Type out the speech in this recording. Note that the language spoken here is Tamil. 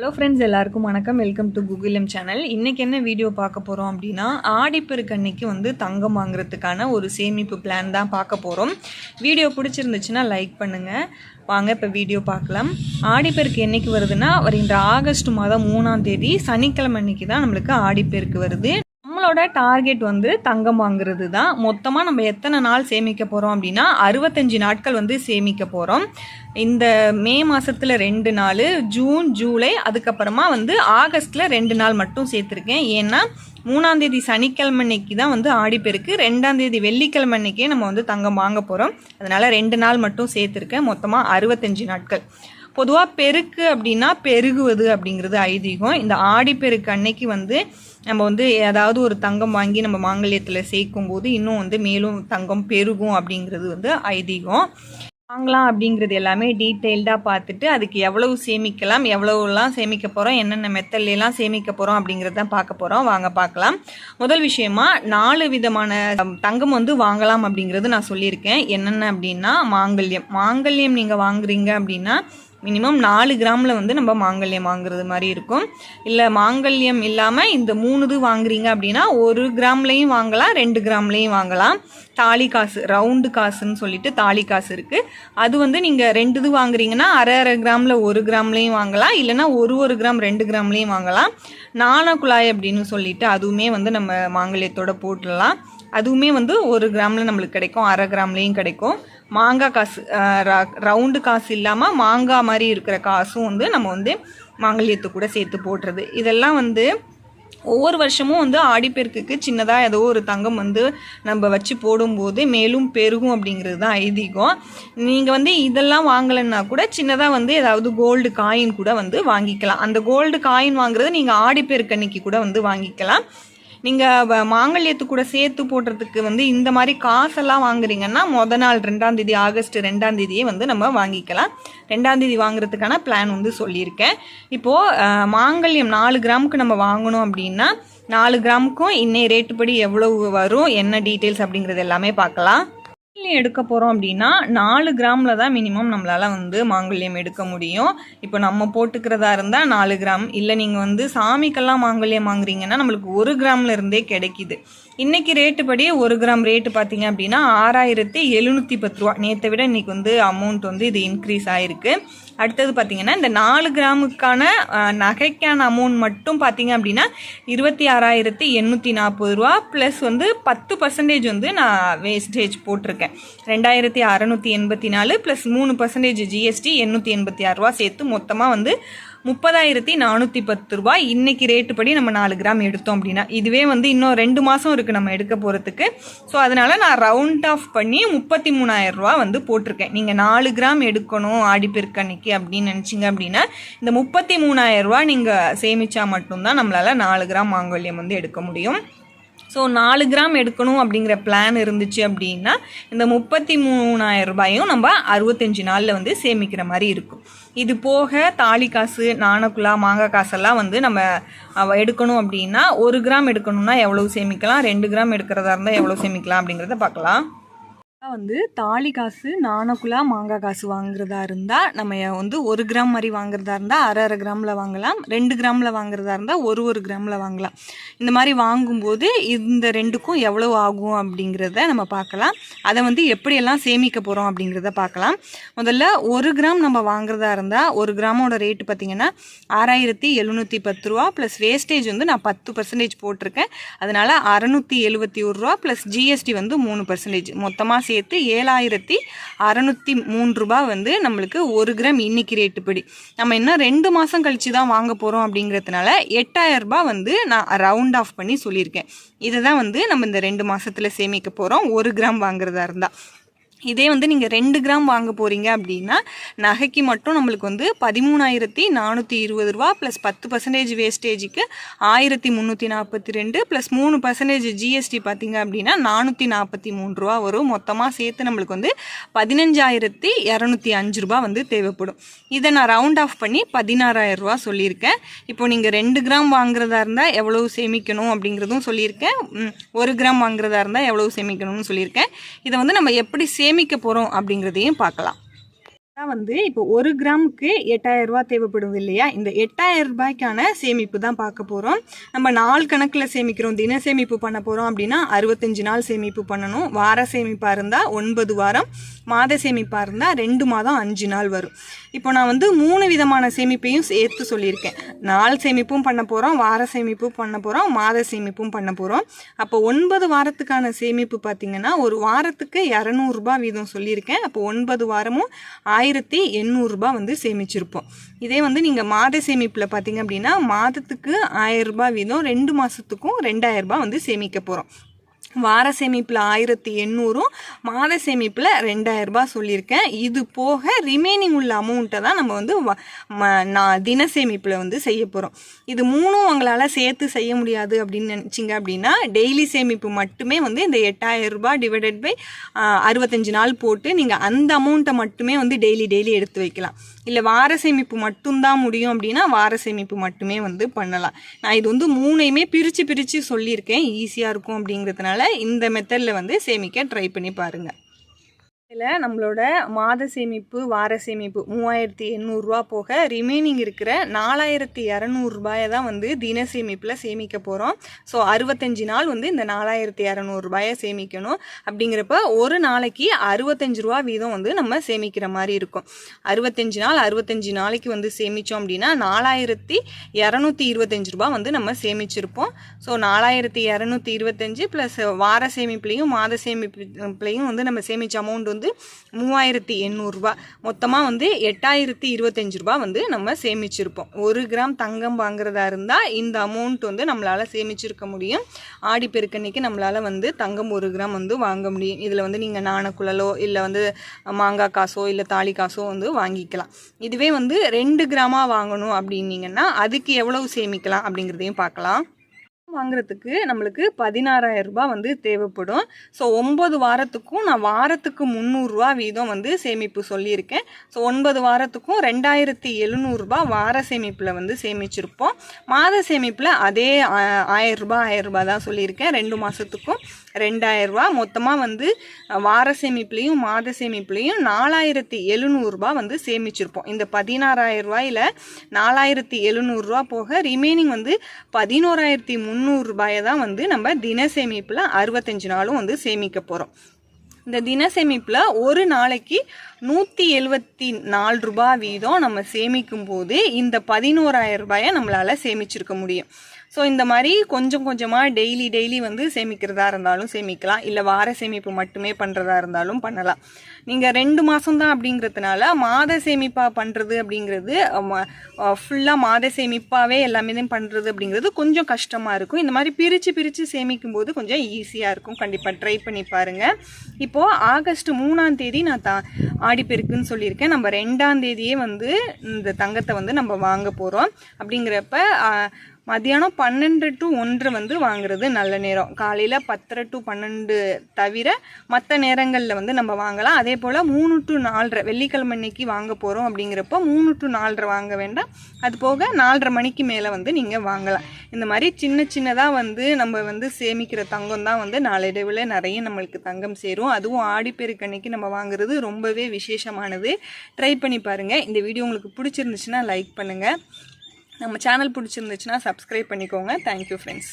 ஹலோ ஃப்ரெண்ட்ஸ் எல்லாருக்கும் வணக்கம். வெல்கம் டு கூகுளம் சேனல் இன்றைக்கி என்ன வீடியோ பார்க்க போகிறோம் அப்படின்னா ஆடிப்பெருக்கு அன்னைக்கு வந்து தங்கம் வாங்குறதுக்கான ஒரு சேமிப்பு பிளான் தான் பார்க்க போகிறோம் வீடியோ பிடிச்சிருந்துச்சுன்னா லைக் பண்ணுங்கள் வாங்க இப்போ வீடியோ பார்க்கலாம். ஆடிப்பெருக்கு என்னைக்கு வருதுன்னா வருகின்ற ஆகஸ்ட் மாதம் மூணாம் தேதி சனிக்கிழமை அன்னைக்கு தான் நம்மளுக்கு ஆடிப்பெருக்கு வருது. நம்மளோட டார்கெட் வந்து தங்கம் வாங்குறது தான் மொத்தமாக நம்ம எத்தனை நாள் சேமிக்க போகிறோம் அப்படின்னா அறுபத்தஞ்சு நாட்கள் வந்து சேமிக்க போகிறோம் இந்த மே மாதத்தில் ரெண்டு நாள் ஜூன் ஜூலை அதுக்கப்புறமா வந்து ஆகஸ்ட்டில் ரெண்டு நாள் மட்டும் சேர்த்துருக்கேன். ஏன்னா மூணாந்தேதி சனிக்கிழமை அன்னைக்கு தான் வந்து ஆடிப்பெருக்கு ரெண்டாந்தேதி வெள்ளிக்கிழமை அன்னைக்கே நம்ம வந்து தங்கம் வாங்க போகிறோம் அதனால் ரெண்டு நாள் மட்டும் சேர்த்துருக்கேன். மொத்தமாக அறுபத்தஞ்சு நாட்கள். பொதுவாக பெருக்கு அப்படின்னா பெருகுவது அப்படிங்கிறது ஐதீகம். இந்த ஆடிப்பெருக்கு அன்னைக்கு வந்து நம்ம வந்து ஏதாவது ஒரு தங்கம் வாங்கி நம்ம மாங்கல்யத்தில் சேர்க்கும் போது இன்னும் வந்து மேலும் தங்கம் பெருகும் அப்படிங்கிறது வந்து ஐதீகம். வாங்கலாம் அப்படிங்கிறது எல்லாமே டீட்டெயில்டாக பார்த்துட்டு அதுக்கு எவ்வளவு சேமிக்கலாம் எவ்வளவுலாம் சேமிக்க போகிறோம் என்னென்ன மெத்தட்லாம் சேமிக்க போகிறோம் அப்படிங்கிறத தான் பார்க்க போகிறோம் வாங்க பார்க்கலாம். முதல் விஷயமா நாலு விதமான தங்கம் வந்து வாங்கலாம் அப்படிங்கிறது நான் சொல்லியிருக்கேன். என்னென்ன அப்படின்னா மாங்கல்யம். மாங்கல்யம் நீங்கள் வாங்குறீங்க அப்படின்னா மினிமம் நாலு கிராமில் வந்து நம்ம மாங்கல்யம் வாங்குறது மாதிரி இருக்கும். இல்லை மாங்கல்யம் இல்லாமல் இந்த மூணு இது வாங்குறீங்க அப்படின்னா ஒரு கிராம்லேயும் வாங்கலாம் ரெண்டு கிராம்லேயும் வாங்கலாம். தாலி காசு ரவுண்டு காசுன்னு சொல்லிட்டு தாலி காசு இருக்குது அது வந்து நீங்கள் ரெண்டு இது வாங்குறீங்கன்னா அரை அரை கிராமில் ஒரு கிராம்லேயும் வாங்கலாம். இல்லைனா ஒரு ஒரு கிராம் ரெண்டு கிராம்லேயும் வாங்கலாம். நாண குழாய் அப்படின்னு சொல்லிட்டு அதுவுமே வந்து நம்ம மாங்கல்யத்தோட போட்டுடலாம். அதுவுமே வந்து ஒரு கிராமில் நம்மளுக்கு கிடைக்கும். அரை கிராம்லேயும் கிடைக்கும். மாங்காய் காசு ரவுண்டு காசு இல்லாமல் மாங்காய் மாதிரி இருக்கிற காசும் வந்து நம்ம வந்து மாங்கல்யத்தை கூட சேர்த்து போடுறது. இதெல்லாம் வந்து ஒவ்வொரு வருஷமும் வந்து ஆடிப்பெருக்குக்கு சின்னதாக ஏதோ ஒரு தங்கம் வந்து நம்ம வச்சு போடும்போது மேலும் பெருகும் அப்படிங்கிறது தான் ஐதீகம். நீங்கள் வந்து இதெல்லாம் வாங்கலைன்னா கூட சின்னதாக வந்து ஏதாவது கோல்டு காயின் கூட வந்து வாங்கிக்கலாம். அந்த கோல்டு காயின் வாங்குறது நீங்கள் ஆடிப்பெருக்கு அன்னைக்கு கூட வந்து வாங்கிக்கலாம். நீங்கள் மாங்கல்யத்து கூட சேர்த்து போடுறதுக்கு வந்து இந்த மாதிரி காசெல்லாம் வாங்குறீங்கன்னா முத நாள் ரெண்டாம் தேதி ஆகஸ்ட் ரெண்டாம் தேதியே வந்து நம்ம வாங்கிக்கலாம். ரெண்டாம் தேதி வாங்குறதுக்கான பிளான் வந்து சொல்லியிருக்கேன். இப்போது மாங்கல்யம் நாலு கிராமுக்கு நம்ம வாங்கணும் அப்படின்னா நாலு கிராமுக்கும் இன்னைய ரேட்டுப்படி எவ்வளவு வரும் என்ன டீட்டெயில்ஸ் அப்படிங்கிறது எல்லாமே பார்க்கலாம். மாங்கல்யம் எடுக்க போகிறோம் அப்படின்னா நாலு கிராமில் தான் மினிமம் நம்மளால் வந்து மாங்கல்யம் எடுக்க முடியும். இப்போ நம்ம போட்டுக்கிறதா இருந்தால் நாலு கிராம். இல்லை நீங்கள் வந்து சாமிக்கெல்லாம் மாங்கல்யம் வாங்குறீங்கன்னா நம்மளுக்கு ஒரு கிராம்ல இருந்தே கிடைக்கிது. இன்றைக்கி ரேட்டு படி ஒரு கிராம் ரேட்டு பார்த்தீங்க அப்படின்னா ஆறாயிரத்தி எழுநூற்றி பத்து ரூபா. நேற்றை விட இன்றைக்கி வந்து அமௌண்ட் வந்து இது இன்க்ரீஸ் ஆகிருக்கு அடுத்தது பார்த்திங்கன்னா இந்த நாலு கிராமுக்கான நகைக்கான அமௌண்ட் மட்டும் பார்த்தீங்க அப்படின்னா இருபத்தி ஆறாயிரத்தி எண்ணூற்றி நாற்பது ரூபா. ப்ளஸ் வந்து பத்து பர்சன்டேஜ் வந்து நான் வேஸ்டேஜ் போட்டிருக்கேன். ரெண்டாயிரத்தி அறநூற்றி எண்பத்தி நாலு ப்ளஸ் மூணு பர்சன்டேஜ் ஜிஎஸ்டி எண்ணூற்றி எண்பத்தி ஆறு ரூபா சேர்த்து மொத்தமாக வந்து முப்பதாயிரத்தி நானூற்றி பத்து ரூபாய். இன்றைக்கி ரேட்டு படி நம்ம நாலு கிராம் எடுத்தோம் அப்படின்னா. இதுவே வந்து இன்னும் ரெண்டு மாதம் இருக்குது நம்ம எடுக்க போகிறதுக்கு ஸோ அதனால் நான் ரவுண்ட் ஆஃப் பண்ணி முப்பத்தி மூணாயிரம் வந்து போட்டிருக்கேன். நீங்கள் நாலு கிராம் எடுக்கணும் ஆடிப்பெருக்கு அன்னைக்கு அப்படின்னு நினச்சிங்க அப்படின்னா இந்த முப்பத்தி மூணாயிரம் நீங்கள் சேமித்தா மட்டும்தான் நம்மளால் நாலு கிராம் மாங்கல்யம் வந்து எடுக்க முடியும். ஸோ நாலு கிராம் எடுக்கணும் அப்படிங்கிற பிளான் இருந்துச்சு அப்படின்னா இந்த முப்பத்தி மூணாயிரம் ரூபாயும் நம்ம அறுபத்தஞ்சு நாளில் வந்து சேமிக்கிற மாதிரி இருக்கும். இது போக தாலி காசு நாணக்குலா மாங்காய் காசெல்லாம் வந்து நம்ம எடுக்கணும் அப்படின்னா ஒரு கிராம் எடுக்கணும்னா எவ்வளவு சேமிக்கலாம்? ரெண்டு கிராம் எடுக்கிறதா இருந்தால் எவ்வளோ சேமிக்கலாம் அப்படிங்கிறத பார்க்கலாம். வந்து தாலி காசு நாணக்குலா மாங்காய் காசு வாங்குறதா இருந்தால் நம்ம வந்து ஒரு கிராம் மாதிரி வாங்குறதா இருந்தால் அரை அரை கிராமில் வாங்கலாம். ரெண்டு கிராமில் வாங்குறதா இருந்தால் ஒரு ஒரு கிராமில் வாங்கலாம். இந்த மாதிரி வாங்கும்போது இந்த ரெண்டுக்கும் எவ்வளோ ஆகும் அப்படிங்கிறத நம்ம பார்க்கலாம். அதை வந்து எப்படியெல்லாம் சேமிக்க போகிறோம் அப்படிங்கிறத பார்க்கலாம். முதல்ல ஒரு கிராம் நம்ம வாங்குறதா இருந்தால் ஒரு கிராமோட ரேட்டு பார்த்திங்கன்னா ஆறாயிரத்தி எழுநூற்றி பத்து ரூபா ப்ளஸ் வேஸ்டேஜ் வந்து நான் பத்து பர்சன்டேஜ் போட்டிருக்கேன். அதனால் அறநூற்றி எழுபத்தி ஒரு ரூபா ப்ளஸ் ஜிஎஸ்டி வந்து மூணு பர்சன்டேஜ் மொத்தமாக சேர்த்து ஏழாயிரத்தி அறநூற்றி மூணு ரூபாய் வந்து நம்மளுக்கு ஒரு கிராம் இன்னைக்கு ரேட்டு படி நம்ம இன்னும் ரெண்டு மாதம் கழித்து தான் வாங்க போகிறோம் அப்படிங்கிறதுனால எட்டாயிரம் ரூபாய் வந்து நான் ரவுண்ட் ஆஃப் பண்ணி சொல்லியிருக்கேன். இதை தான் வந்து நம்ம இந்த ரெண்டு மாதத்தில் சேமிக்க போகிறோம் ஒரு கிராம் வாங்குறதா இருந்தால் இதே வந்து நீங்கள் ரெண்டு கிராம் வாங்க போகிறீங்க அப்படின்னா நகைக்கு மட்டும் நம்மளுக்கு வந்து பதிமூணாயிரத்தி நானூற்றி இருபது ரூபா ப்ளஸ் பத்து பர்சன்டேஜ் வேஸ்டேஜுக்கு ஆயிரத்தி முந்நூற்றி நாற்பத்தி ரெண்டு ப்ளஸ் மூணு பர்சன்டேஜ் ஜிஎஸ்டி பார்த்தீங்க அப்படின்னா நானூற்றி நாற்பத்தி மூணு ரூபா வரும். மொத்தமாக சேர்த்து நம்மளுக்கு வந்து பதினஞ்சாயிரத்தி இரநூத்தி அஞ்சு ரூபா வந்து தேவைப்படும். இதை நான் ரவுண்ட் ஆஃப் பண்ணி பதினாறாயிரம் ரூபா சொல்லியிருக்கேன். இப்போ நீங்கள் ரெண்டு கிராம் வாங்குறதா இருந்தால் எவ்வளவு சேமிக்கணும் அப்படிங்கிறதும் சொல்லியிருக்கேன். ஒரு கிராம் வாங்குறதா இருந்தால் எவ்வளவு சேமிக்கணும்னு சொல்லியிருக்கேன். இதை வந்து நம்ம எப்படி சே சேமிக்க போகிறோம் அப்படிங்கிறதையும் பார்க்கலாம். வந்து இப்போ ஒரு கிராமுக்கு எட்டாயிரம் ரூபாய் தேவைப்படுது இல்லையா? இந்த எட்டாயிரம் ரூபாய்க்கான சேமிப்பு தான் பார்க்க போகிறோம் நம்ம நாள் கணக்கில் சேமிக்கிறோம் தின சேமிப்பு பண்ண போகிறோம் அப்படின்னா அறுபத்தஞ்சு நாள் சேமிப்பு பண்ணணும். வார சேமிப்பாக இருந்தால் ஒன்பது வாரம் மாத சேமிப்பாக இருந்தால் ரெண்டு மாதம் அஞ்சு நாள் வரும். இப்போ நான் வந்து மூணு விதமான சேமிப்பையும் சேர்த்து சொல்லியிருக்கேன். நாள் சேமிப்பும் பண்ண போகிறோம் வார சேமிப்பும் பண்ண போகிறோம் மாத சேமிப்பும் பண்ண போகிறோம் அப்போ ஒன்பது வாரத்துக்கான சேமிப்பு பார்த்திங்கன்னா ஒரு வாரத்துக்கு இரநூறுபா வீதம் சொல்லியிருக்கேன். அப்போ ஒன்பது வாரமும் ஆயிரத்தி எண்ணூறுரூபா வந்து சேமிச்சிருப்போம். இதே வந்து நீங்கள் மாத சேமிப்பில் பார்த்தீங்க அப்படின்னா மாதத்துக்கு ஆயிரரூபா வீதம் ரெண்டு மாதத்துக்கும் ரெண்டாயிரரூபா வந்து சேமிக்க போகிறோம் வார சேமிப்பில் ஆயிரத்தி எண்ணூறும் மாத சேமிப்பில் ரெண்டாயிரரூபா சொல்லியிருக்கேன். இது போக ரிமைனிங் உள்ள அமௌண்ட்டை தான் நம்ம வந்து வ- ம- நான் தின சேமிப்பில் வந்து செய்ய போகிறோம் இது மூணும் உங்களால் சேர்த்து செய்ய முடியாது அப்படின்னு நினச்சிங்க அப்படின்னா டெய்லி சேமிப்பு மட்டுமே வந்து இந்த எட்டாயிரம் டிவைடட் பை அறுபத்தஞ்சு நாள் போட்டு நீங்கள் அந்த அமௌண்ட்டை மட்டுமே வந்து டெய்லி டெய்லி எடுத்து வைக்கலாம். இல்லை வார சேமிப்பு மட்டும்தான் முடியும் அப்படின்னா வார சேமிப்பு மட்டுமே வந்து பண்ணலாம். நான் இது வந்து மூணையுமே பிரித்து பிரித்து சொல்லியிருக்கேன். ஈஸியாக இருக்கும் அப்படிங்கிறதுனால இந்த மெத்தடில் வந்து சேமிக்க ட்ரை பண்ணி பாருங்கள் இதில் நம்மளோட மாத சேமிப்பு வார சேமிப்பு மூவாயிரத்தி எண்ணூறுரூவா போக ரிமைனிங் இருக்கிற நாலாயிரத்தி இரநூறுபாயை தான் வந்து தின சேமிப்பில் சேமிக்க போகிறோம் ஸோ அறுபத்தஞ்சு நாள் வந்து இந்த நாலாயிரத்தி இரநூறுபாயை சேமிக்கணும். அப்படிங்கிறப்ப ஒரு நாளைக்கு அறுபத்தஞ்சு ரூபா வீதம் வந்து நம்ம சேமிக்கிற மாதிரி இருக்கும். அறுபத்தஞ்சு நாள் அறுபத்தஞ்சு நாளைக்கு வந்து சேமித்தோம் அப்படின்னா நாலாயிரத்தி இரநூத்தி இருபத்தஞ்சு ரூபா வந்து நம்ம சேமிச்சிருப்போம். ஸோ நாலாயிரத்தி இரநூத்தி இருபத்தஞ்சு ப்ளஸ் வார சேமிப்புலையும் மாத சேமிப்புலையும் வந்து நம்ம சேமித்த அமௌண்ட் வந்து மூவாயிரத்தி எண்ணூறுரூபா மொத்தமாக வந்து எட்டாயிரத்தி இருபத்தஞ்சு ரூபா வந்து நம்ம சேமிச்சிருப்போம். ஒரு கிராம் தங்கம் வாங்குறதா இருந்தால் இந்த அமௌண்ட் வந்து நம்மளால் சேமிச்சிருக்க முடியும். ஆடிப்பெருக்கன்னைக்கு நம்மளால் வந்து தங்கம் ஒரு கிராம் வந்து வாங்க முடியும். இதில் வந்து நீங்கள் நாணக்குழலோ இல்லை வந்து மாங்காய் காசோ இல்லை தாலி காசோ வந்து வாங்கிக்கலாம். இதுவே வந்து ரெண்டு கிராமாக வாங்கணும் அப்படின்னீங்கன்னா அதுக்கு எவ்வளவு சேமிக்கலாம் அப்படிங்கிறதையும் பார்க்கலாம். வாங்குறதுக்கு நம்மளுக்கு பதினாறாயிரம் ரூபாய் வந்து தேவைப்படும். ஸோ ஒம்பது வாரத்துக்கும் நான் வாரத்துக்கு முந்நூறுரூவா வீதம் வந்து சேமிப்பு சொல்லியிருக்கேன். ஸோ ஒன்பது வாரத்துக்கும் ரெண்டாயிரத்தி எழுநூறுபா வார சேமிப்பில் வந்து சேமிச்சிருப்போம். மாத சேமிப்பில் அதே ஆ- ஆயிரம் ரூபாய் ஆயிரம் ரூபாய் தான் சொல்லியிருக்கேன். ரெண்டு மாதத்துக்கும் ரெண்டாயிரரூபா மொத்தமாக வந்து வார சேமிப்புலேயும் மாத சேமிப்புலேயும் நாலாயிரத்தி எழுநூறுபா வந்து சேமிச்சிருப்போம். இந்த பதினாறாயிரம் ரூபாயில் நாலாயிரத்தி எழுநூறுரூவா போக ரிமைனிங் வந்து பதினோராயிரத்தி முந்நூறுரூபாயை தான் வந்து நம்ம தின சேமிப்பில் அறுபத்தஞ்சு நாளும் வந்து சேமிக்க போகிறோம் இந்த தின சேமிப்பில் ஒரு நாளைக்கு நூற்றி எழுபத்தி நாலு ரூபாய் வீதம் நம்ம சேமிக்கும் போது இந்த பதினோராயிரம் ரூபாயை நம்மளால் சேமிச்சிருக்க முடியும். ஸோ இந்த மாதிரி கொஞ்சம் கொஞ்சமாக டெய்லி டெய்லி வந்து சேமிக்கிறதா இருந்தாலும் சேமிக்கலாம். இல்லை வார சேமிப்பு மட்டுமே பண்ணுறதா இருந்தாலும் பண்ணலாம். நீங்கள் ரெண்டு மாதம்தான் அப்படிங்கிறதுனால மாத சேமிப்பாக பண்ணுறது அப்படிங்கிறது ஃபுல்லாக மாத சேமிப்பாகவே எல்லாமே பண்ணுறது அப்படிங்கிறது கொஞ்சம் கஷ்டமாக இருக்கும். இந்த மாதிரி பிரித்து பிரித்து சேமிக்கும் போது கொஞ்சம் ஈஸியாக இருக்கும். கண்டிப்பாக ட்ரை பண்ணி பாருங்கள் இப்போது ஆகஸ்ட் மூணாம் தேதி நான் தா ஆடிப்பெருக்குன்னு சொல்லியிருக்கேன். நம்ம ரெண்டாம் தேதியே வந்து இந்த தங்கத்தை வந்து நம்ம வாங்க போகிறோம் அப்படிங்கிறப்ப மதியானம் மத்தியானம் பன்னெண்டு டு ஒன்று வந்து வாங்குறது நல்ல நேரம். காலையில் பத்தரை டு பன்னெண்டு தவிர மற்ற நேரங்களில் வந்து நம்ம வாங்கலாம். அதே போல் மூணு டு நாலரை வெள்ளிக்கிழமை அன்னைக்கு வாங்க போகிறோம் அப்படிங்கிறப்போ மூணு டு நாலரை வாங்க வேண்டாம். அது போக நாலரை மணிக்கு மேலே வந்து நீங்கள் வாங்கலாம். இந்த மாதிரி சின்ன சின்னதாக வந்து நம்ம வந்து சேமிக்கிற தங்கம் தான் வந்து நாளடைவில் நிறைய நம்மளுக்கு தங்கம் சேரும். அதுவும் ஆடிப்பெருக்கு அன்னைக்கு நம்ம வாங்குறது ரொம்பவே விசேஷமானது. ட்ரை பண்ணி பாருங்கள் இந்த வீடியோ உங்களுக்கு பிடிச்சிருந்துச்சுன்னா லைக் பண்ணுங்கள் நம்ம சேனல் பிடிச்சிருந்துச்சுன்னா சப்ஸ்கிரைப் பண்ணிக்கோங்க. Thank you friends